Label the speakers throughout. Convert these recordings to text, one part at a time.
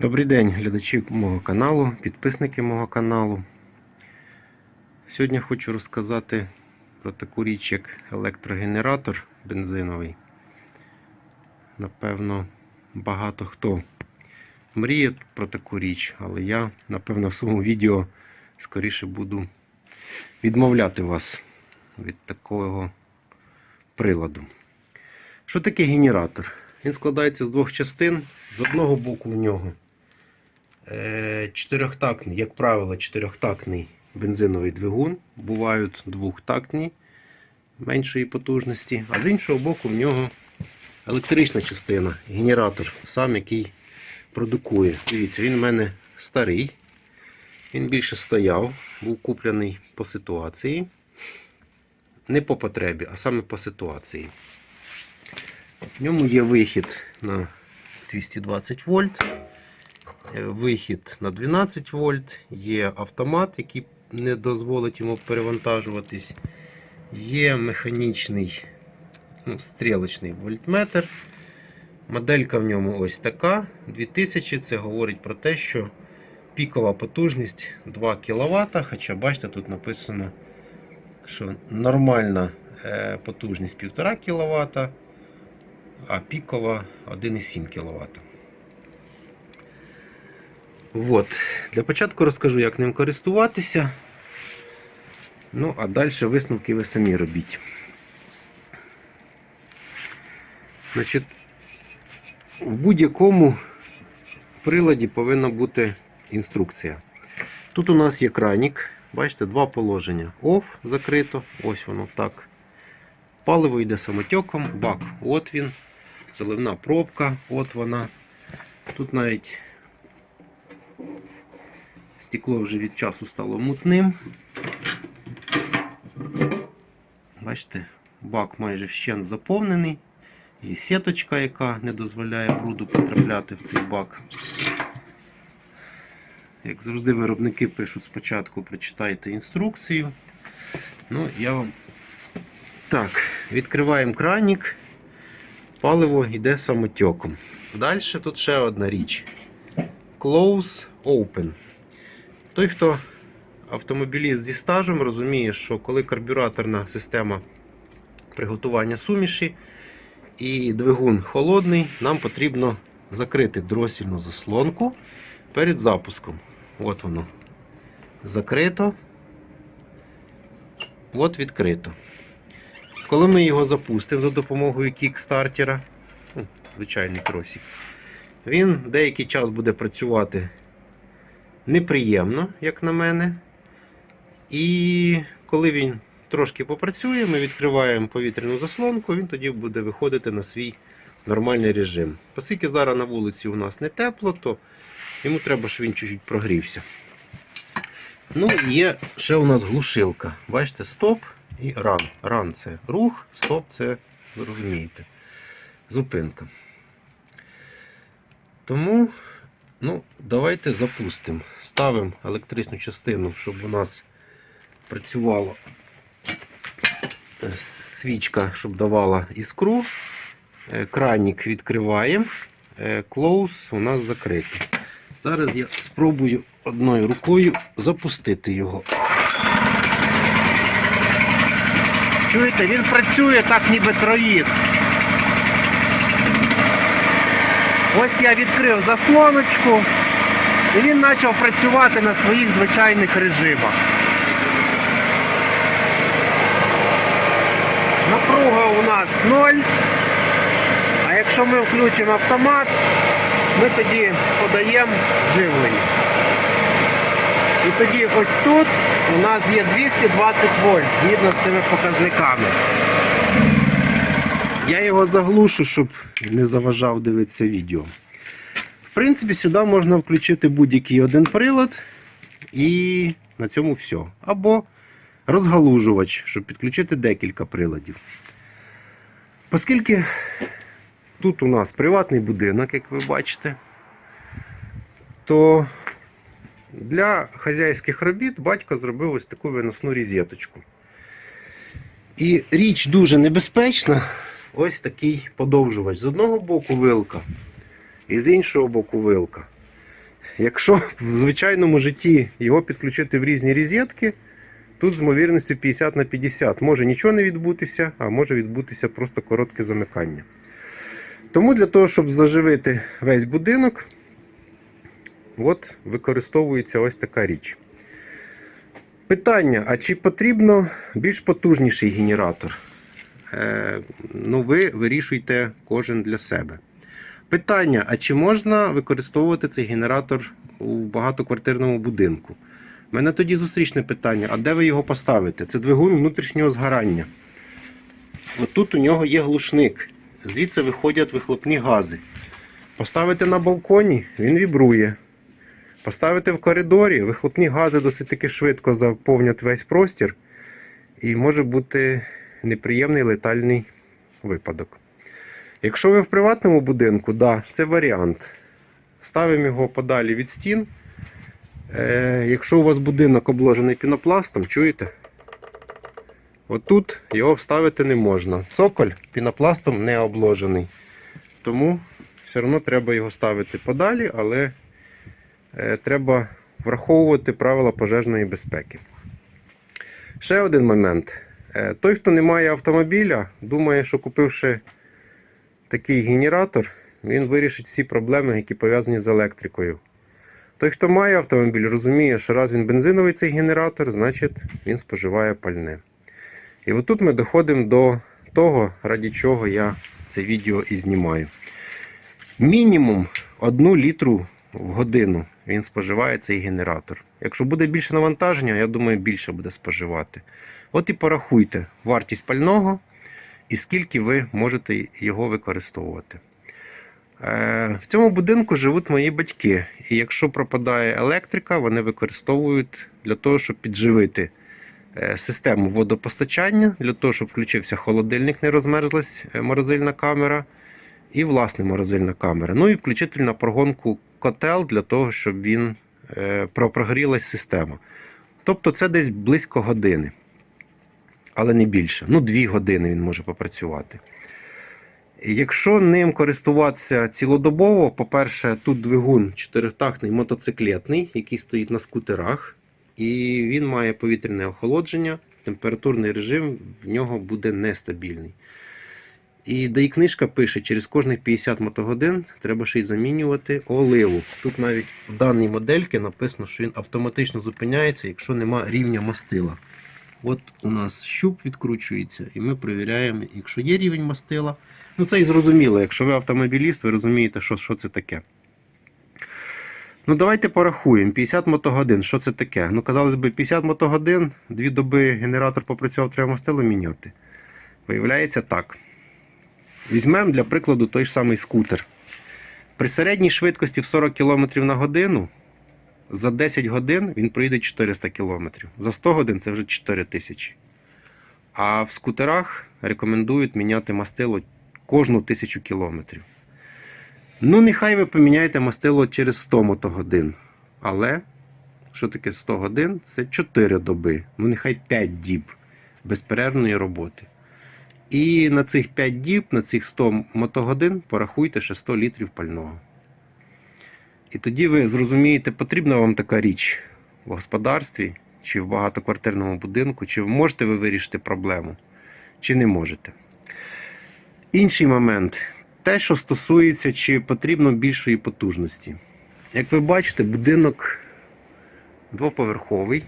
Speaker 1: Добрий день, глядачі мого каналу, підписники мого каналу. Сьогодні хочу розказати про таку річ, як електрогенератор бензиновий. Напевно, багато хто мріє про таку річ, але я, напевно, в своєму відео скоріше буду відмовляти вас від такого приладу. Що таке генератор? Він складається з двох частин. З одного боку в нього чотирьохтактний, як правило, чотирьохтактний бензиновий двигун. Бувають двохтактні меншої потужності, а з іншого боку в нього електрична частина, генератор, сам який продукує. Дивіться, він у мене старий. Він більше стояв, був куплений по ситуації. Не по потребі, а саме по ситуації. В ньому є вихід на 220 вольт, е, вихід на 12 вольт, є автомат, який не дозволить йому перевантажуватись. Є механічний ну, стрілочний вольтметр. Моделька в ньому ось така. 2000 це говорить про те, що пікова потужність 2 кВт. Хоча бачите, тут написано, що нормальна е, потужність 1,5 кВт а пікова 1,7 кВт. Вот. Для початку розкажу, як ним користуватися. Ну, а далі висновки ви самі робіть. Значить, в будь-якому приладі повинна бути інструкція. Тут у нас є кранік, бачите, два положення. OFF закрито, ось воно так. Паливо йде самотеком, бак, от він, заливна пробка, от вона. Тут навіть стекло вже від часу стало мутним. Бачите, бак майже вщент заповнений. І сіточка, яка не дозволяє бруду потрапляти в цей бак. Як завжди, виробники пишуть спочатку прочитайте інструкцію. Ну, я вам так, відкриваємо кранік, паливо йде самотеком. Далі тут ще одна річ. Close Open. Той, хто автомобіліст зі стажем, розуміє, що коли карбюраторна система приготування суміші і двигун холодний, нам потрібно закрити дросільну заслонку перед запуском. От воно. Закрито. От відкрито. Коли ми його запустимо за допомогою кікстартера, ну, звичайний кросік, він деякий час буде працювати неприємно, як на мене. І коли він трошки попрацює, ми відкриваємо повітряну заслонку, він тоді буде виходити на свій нормальний режим. Оскільки зараз на вулиці у нас не тепло, то йому треба, щоб він чуть-чуть прогрівся. Ну, є ще у нас глушилка. Бачите, стоп і ран. Ран це рух, стоп це, розумієте, зупинка. Тому, ну, давайте запустимо. Ставимо електричну частину, щоб у нас працювала е, свічка, щоб давала іскру. Е, Кранік відкриваємо. Е, Close у нас закритий. Зараз я спробую одною рукою запустити його. Чуєте, він працює так, ніби троїд. Ось я відкрив заслоночку і він почав працювати на своїх звичайних режимах. Напруга у нас 0. А якщо ми включимо автомат, ми тоді подаємо живлення. І тоді ось тут у нас є 220 вольт згідно з цими показниками. Я його заглушу, щоб не заважав дивитися відео. В принципі, сюди можна включити будь-який один прилад і на цьому все. Або розгалужувач, щоб підключити декілька приладів. Оскільки тут у нас приватний будинок, як ви бачите, то для хазяйських робіт батько зробив ось таку виносну різеточку. І річ дуже небезпечна. Ось такий подовжувач. З одного боку вилка і з іншого боку вилка. Якщо в звичайному житті його підключити в різні розетки, тут з ймовірністю 50 на 50 може нічого не відбутися, а може відбутися просто коротке замикання. Тому для того, щоб заживити весь будинок, от використовується ось така річ. Питання: а чи потрібно більш потужніший генератор? Е, ну, ви вирішуйте кожен для себе. Питання: а чи можна використовувати цей генератор у багатоквартирному будинку? У мене тоді зустрічне питання: а де ви його поставите? Це двигун внутрішнього згорання. Отут у нього є глушник. Звідси виходять вихлопні гази. Поставити на балконі, він вібрує. Поставити в коридорі, вихлопні гази досить таки швидко заповнять весь простір. І може бути неприємний летальний випадок. Якщо ви в приватному будинку, да, це варіант. Ставимо його подалі від стін. Е, якщо у вас будинок обложений пінопластом, чуєте? Отут його вставити не можна. Цоколь пінопластом не обложений. Тому все одно треба його ставити подалі, але е, треба враховувати правила пожежної безпеки. Ще один момент. Е, той, хто не має автомобіля, думає, що купивши такий генератор, він вирішить всі проблеми, які пов'язані з електрикою. Той, хто має автомобіль, розуміє, що раз він бензиновий цей генератор, значить він споживає пальне. І отут ми доходимо до того, раді чого я це відео і знімаю. Мінімум 1 літру в годину він споживає цей генератор. Якщо буде більше навантаження, я думаю, більше буде споживати. От і порахуйте вартість пального і скільки ви можете його використовувати. Е, В цьому будинку живуть мої батьки, і якщо пропадає електрика, вони використовують для того, щоб підживити е, систему водопостачання, для того, щоб включився холодильник, не розмерзлась е, морозильна камера, і власне морозильна камера. Ну і включити на прогонку котел для того, щоб він прогрілась система. Тобто це десь близько години, але не більше. Ну, дві години він може попрацювати. Якщо ним користуватися цілодобово, по-перше, тут двигун чотиритактний мотоциклетний, який стоїть на скутерах, і він має повітряне охолодження, температурний режим в нього буде нестабільний. І да і книжка пише, через кожних 50 мотогодин треба ще й замінювати оливу. Тут навіть в даній модельці написано, що він автоматично зупиняється, якщо нема рівня мастила. От у нас щуп відкручується, і ми перевіряємо, якщо є рівень мастила. Ну це і зрозуміло, якщо ви автомобіліст, ви розумієте, що, що це таке. Ну, давайте порахуємо. 50 мотогодин, що це таке? Ну, казалось би, 50 мотогодин, дві доби генератор попрацював, треба мастило міняти. Виявляється так. Візьмемо для прикладу той ж самий скутер. При середній швидкості в 40 км на годину за 10 годин він проїде 400 км. За 100 годин це вже 4000. А в скутерах рекомендують міняти мастило кожну тисячу кілометрів. Ну, нехай ви поміняєте мастило через 100 мотогодин. Але, що таке 100 годин? Це 4 доби. Ну, нехай 5 діб безперервної роботи. І на цих 5 діб, на цих 100 мотогодин порахуйте ще 100 літрів пального. І тоді ви зрозумієте, потрібна вам така річ в господарстві, чи в багатоквартирному будинку, чи можете ви вирішити проблему, чи не можете. Інший момент те, що стосується, чи потрібно більшої потужності. Як ви бачите, будинок двоповерховий.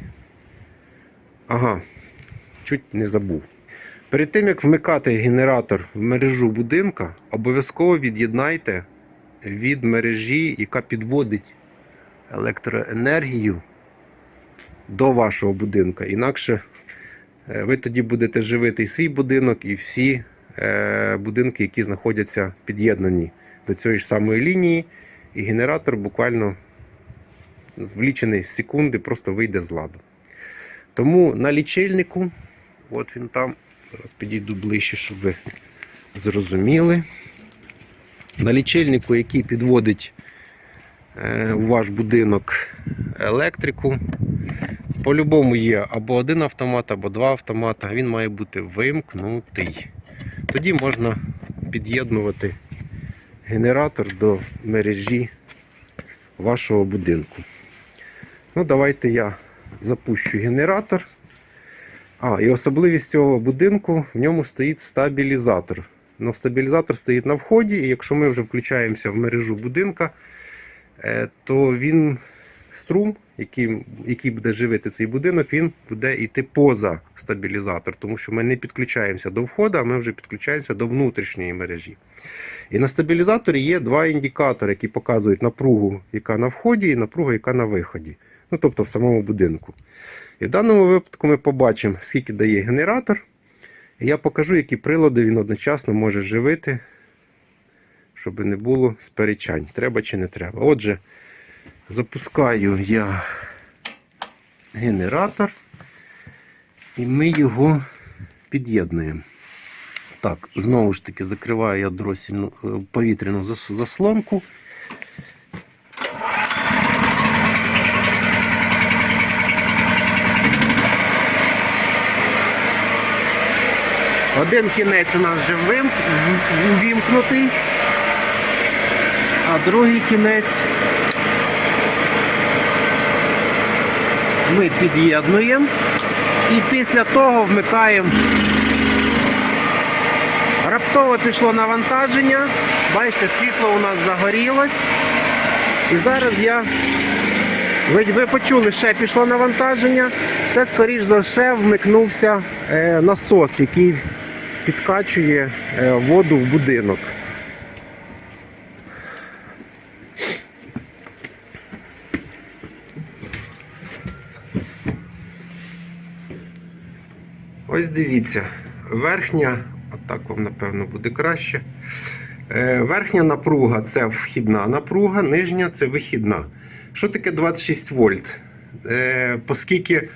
Speaker 1: Ага, чуть не забув. Перед тим, як вмикати генератор в мережу будинка, обов'язково від'єднайте від мережі, яка підводить електроенергію до вашого будинка. Інакше е, ви тоді будете живити і свій будинок, і всі е, будинки, які знаходяться під'єднані до цієї ж самої лінії, і генератор буквально в лічені секунди просто вийде з ладу. Тому на лічильнику, от він там, зараз підійду ближче, щоб ви зрозуміли. На лічильнику, який підводить е, у ваш будинок електрику, по-любому є або один автомат, або два автомата. Він має бути вимкнутий. Тоді можна під'єднувати генератор до мережі вашого будинку. Ну, давайте я запущу генератор. А, і особливість цього будинку в ньому стоїть стабілізатор. Ну, стабілізатор стоїть на вході, і якщо ми вже включаємося в мережу будинка, е, то він струм, який, який буде живити цей будинок, він буде йти поза стабілізатор, тому що ми не підключаємося до входу, а ми вже підключаємося до внутрішньої мережі. І на стабілізаторі є два індикатори, які показують напругу, яка на вході, і напругу, яка на виході. Ну, тобто в самому будинку. І в даному випадку ми побачимо, скільки дає генератор. Я покажу, які прилади він одночасно може живити, щоб не було сперечань, треба чи не треба. Отже, запускаю я генератор, і ми його під'єднуємо. Так, знову ж таки закриваю я е, повітряну заслонку. Один кінець у нас вже вим- в- а другий кінець ми під'єднуємо і після того вмикаємо. Раптово пішло навантаження. Бачите, світло у нас загорілось. І зараз я. Ви, ви почули, ще пішло навантаження. Це, скоріш за все, вмикнувся е, насос, який підкачує е, воду в будинок. Ось дивіться, верхня, отак вам напевно буде краще. Е, Верхня напруга це вхідна напруга, нижня це вихідна. Що таке 26 вольт? Е, Оскільки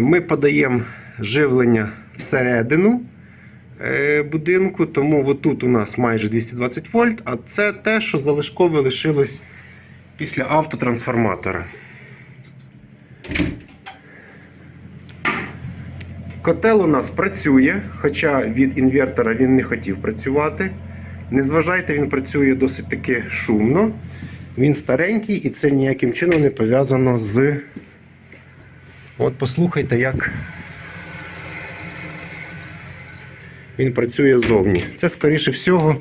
Speaker 1: ми подаємо живлення всередину е, будинку, тому отут у нас майже 220 вольт, а це те, що залишкове лишилось після автотрансформатора. Котел у нас працює, хоча від інвертора він не хотів працювати. Не зважайте, він працює досить таки шумно. Він старенький і це ніяким чином не пов'язано з. От послухайте, як він працює ззовні. Це, скоріше всього,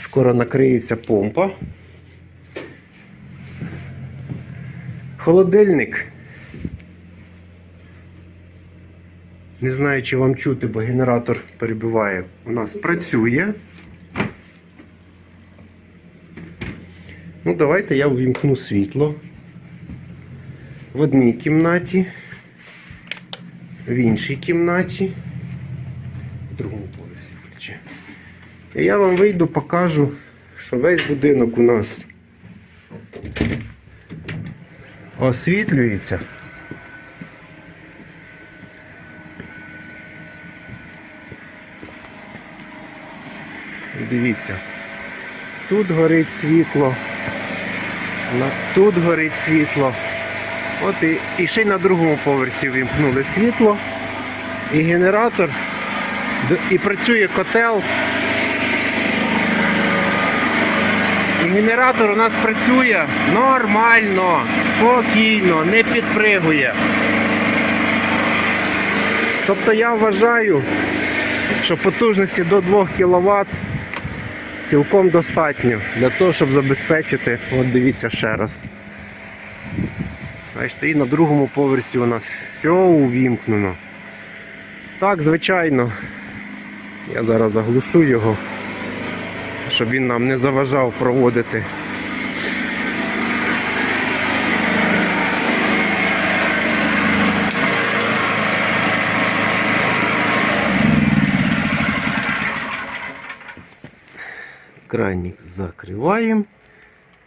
Speaker 1: скоро накриється помпа. Холодильник. Не знаю, чи вам чути, бо генератор перебиває. У нас працює. Ну, давайте я увімкну світло в одній кімнаті, в іншій кімнаті, в другому поверсі включи. Я вам вийду, покажу, що весь будинок у нас освітлюється. Дивіться, тут горить світло, тут горить світло. От і, і ще й на другому поверсі вимкнули світло. І генератор, і працює котел. І генератор у нас працює нормально, спокійно, не підпригує. Тобто я вважаю, що потужності до 2 кВт цілком достатньо для того, щоб забезпечити, от дивіться ще раз. Бачите, і на другому поверсі у нас все увімкнено. Так, звичайно, я зараз заглушу його, щоб він нам не заважав проводити. Кранник закриваємо.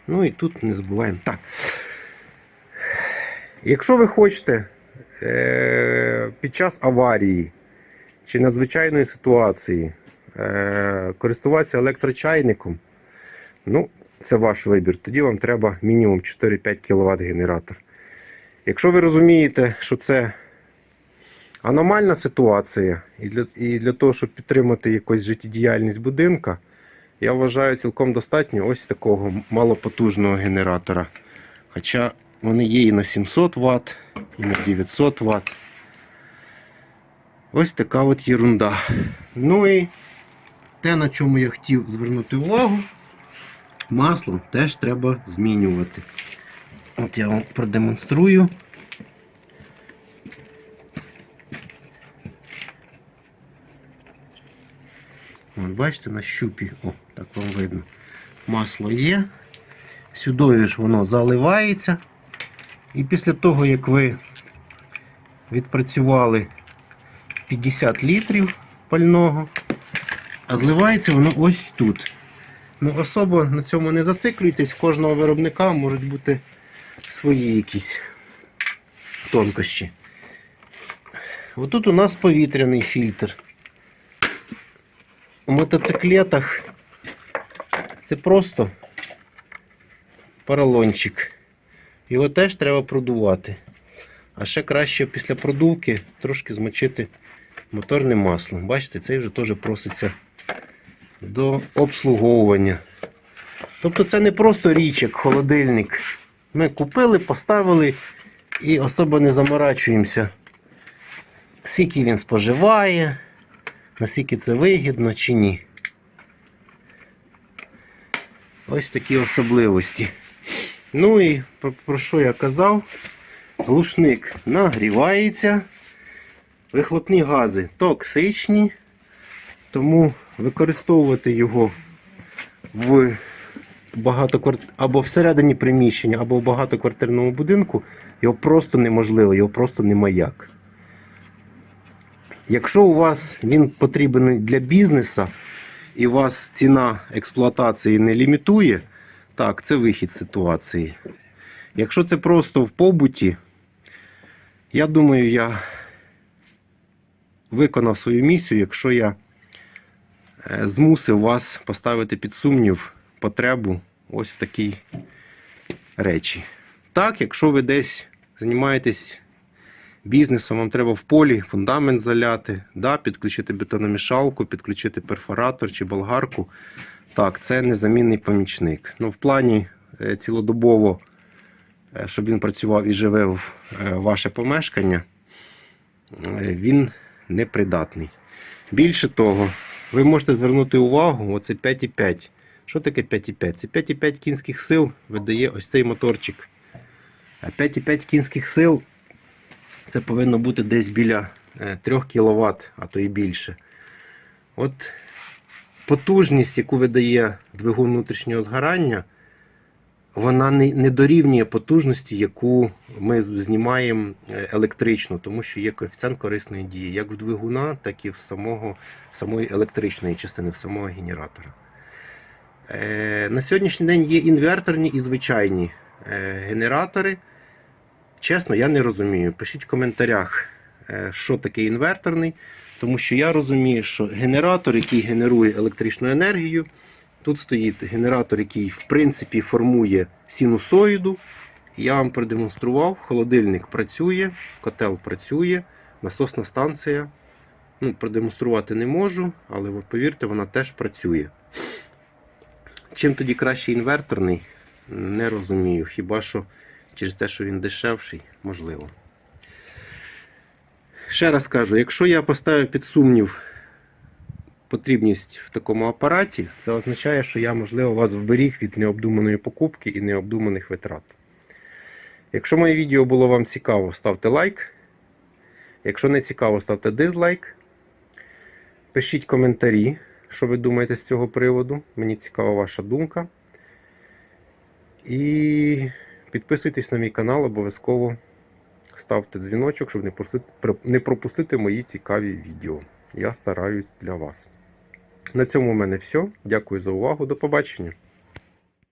Speaker 1: Ну і тут не забуваємо. Так. Якщо ви хочете е, під час аварії чи надзвичайної ситуації е, користуватися електрочайником, ну, це ваш вибір. Тоді вам треба мінімум 4-5 кВт генератор. Якщо ви розумієте, що це аномальна ситуація, і для, і для того, щоб підтримати якусь життєдіяльність будинка, я вважаю цілком достатньо ось такого малопотужного генератора. Хоча вони є і на 700 Вт, і на 900 Вт. Ось така от єрунда. Ну і те, на чому я хотів звернути увагу, масло теж треба змінювати. От я вам продемонструю. От бачите, на щупі, о, так вам видно. Масло є. Сюди ж воно заливається. І після того, як ви відпрацювали 50 літрів пального, а зливається воно ось тут. Ну, особо на цьому не зациклюйтесь, кожного виробника можуть бути свої якісь тонкощі. Отут у нас повітряний фільтр. У мотоциклетах це просто поролончик. Його теж треба продувати. А ще краще після продувки трошки змочити моторним маслом. Бачите, цей вже теж проситься до обслуговування. Тобто це не просто річ, як холодильник. Ми купили, поставили і особо не заморачуємося, скільки він споживає, наскільки це вигідно чи ні. Ось такі особливості. Ну і про, про що я казав? Глушник нагрівається, вихлопні гази токсичні, тому використовувати його в багатокварт... або всередині приміщення, або в багатоквартирному будинку його просто неможливо, його просто нема як. Якщо у вас він потрібен для бізнесу і вас ціна експлуатації не лімітує, так, це вихід ситуації. Якщо це просто в побуті, я думаю, я виконав свою місію, якщо я змусив вас поставити під сумнів потребу ось в такій речі. Так, якщо ви десь займаєтесь бізнесом, вам треба в полі фундамент заляти, да, підключити бетономішалку, підключити перфоратор чи болгарку. Так, це незамінний помічник. Ну, в плані е, цілодобово, е, щоб він працював і живе в е, ваше помешкання, е, він непридатний. Більше того, ви можете звернути увагу, оце 5,5. Що таке 5,5? Це 5,5 кінських сил видає ось цей моторчик. А 5,5 кінських сил це повинно бути десь біля е, 3 кВт, а то і більше. От потужність, яку видає двигун внутрішнього згорання, вона не, не дорівнює потужності, яку ми знімаємо е, електрично, тому що є коефіцієнт корисної дії як в двигуна, так і в самого, самої електричної частини, в самого генератора. Е, на сьогоднішній день є інверторні і звичайні е, генератори. Чесно, я не розумію. Пишіть в коментарях, е, що таке інверторний, тому що я розумію, що генератор, який генерує електричну енергію, тут стоїть генератор, який в принципі формує синусоїду. Я вам продемонстрував, холодильник працює, котел працює, насосна станція. Ну, продемонструвати не можу, але повірте, вона теж працює. Чим тоді краще інверторний, не розумію. Хіба що через те, що він дешевший, можливо. Ще раз кажу, якщо я поставив під сумнів потрібність в такому апараті, це означає, що я, можливо, вас вберіг від необдуманої покупки і необдуманих витрат. Якщо моє відео було вам цікаво, ставте лайк. Якщо не цікаво, ставте дизлайк. Пишіть коментарі, що ви думаєте з цього приводу. Мені цікава ваша думка. І підписуйтесь на мій канал, обов'язково ставте дзвіночок, щоб не пропустити, мої цікаві відео. Я стараюсь для вас. На цьому в мене все. Дякую за увагу. До побачення.